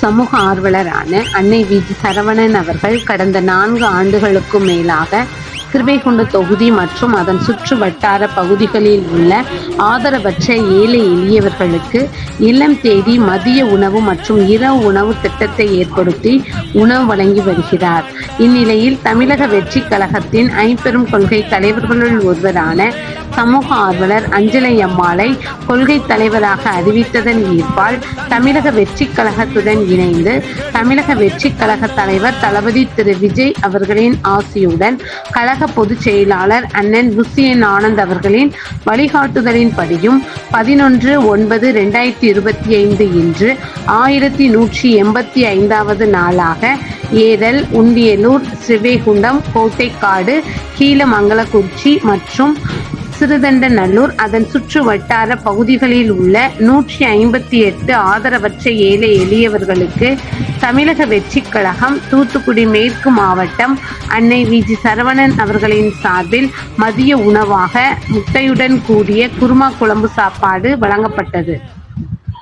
சமூக ஆர்வலரான அன்னை விஜி சரவணன் அவர்கள் கடந்த நான்கு ஆண்டுகளுக்கும் மேலாக திருவைகுண்டு தொகுதி மற்றும் அதன் சுற்று வட்டார பகுதிகளில் உள்ள ஆதரவற்ற ஏழை எளியவர்களுக்கு இல்லம் தேடி மதிய உணவு மற்றும் இரவு உணவு திட்டத்தை ஏற்படுத்தி உணவு வழங்கி வருகிறார். இந்நிலையில் தமிழக வெற்றி கழகத்தின் ஐம்பெரும் கொள்கை தலைவர்களுள் ஒருவரான சமூக ஆர்வலர் அஞ்சலை அம்மாளை கொள்கை தலைவராக அறிவித்ததன் ஈர்ப்பால் தமிழக வெற்றி கழகத்துடன் இணைந்து தமிழக வெற்றி கழக தலைவர் தளபதி திரு விஜய் அவர்களின் ஆசியுடன் கழக பொதுச் செயலாளர் அண்ணன் புசியன் ஆனந்த் அவர்களின் வழிகாட்டுதலின்படியும் பதினொன்று ஒன்பது ரெண்டாயிரத்தி இருபத்தி ஐந்து இன்று ஆயிரத்தி நூற்றி எண்பத்தி ஐந்தாவது நாளாக ஏரல் உண்டியலூர் சிவேகுண்டம் கோட்டைக்காடு கீழமங்கலக்குறிச்சி மற்றும் சிறுதண்டநல்லூர் அதன் சுற்று வட்டார பகுதிகளில் உள்ள நூற்றி ஐம்பத்தி எட்டு ஆதரவற்ற ஏழை எளியவர்களுக்கு தமிழக வெற்றிக் கழகம் தூத்துக்குடி மேற்கு மாவட்டம் அன்னை விஜி சரவணன் அவர்களின் சார்பில் மதிய உணவாக முட்டையுடன் கூடிய குருமா குழம்பு சாப்பாடு வழங்கப்பட்டது.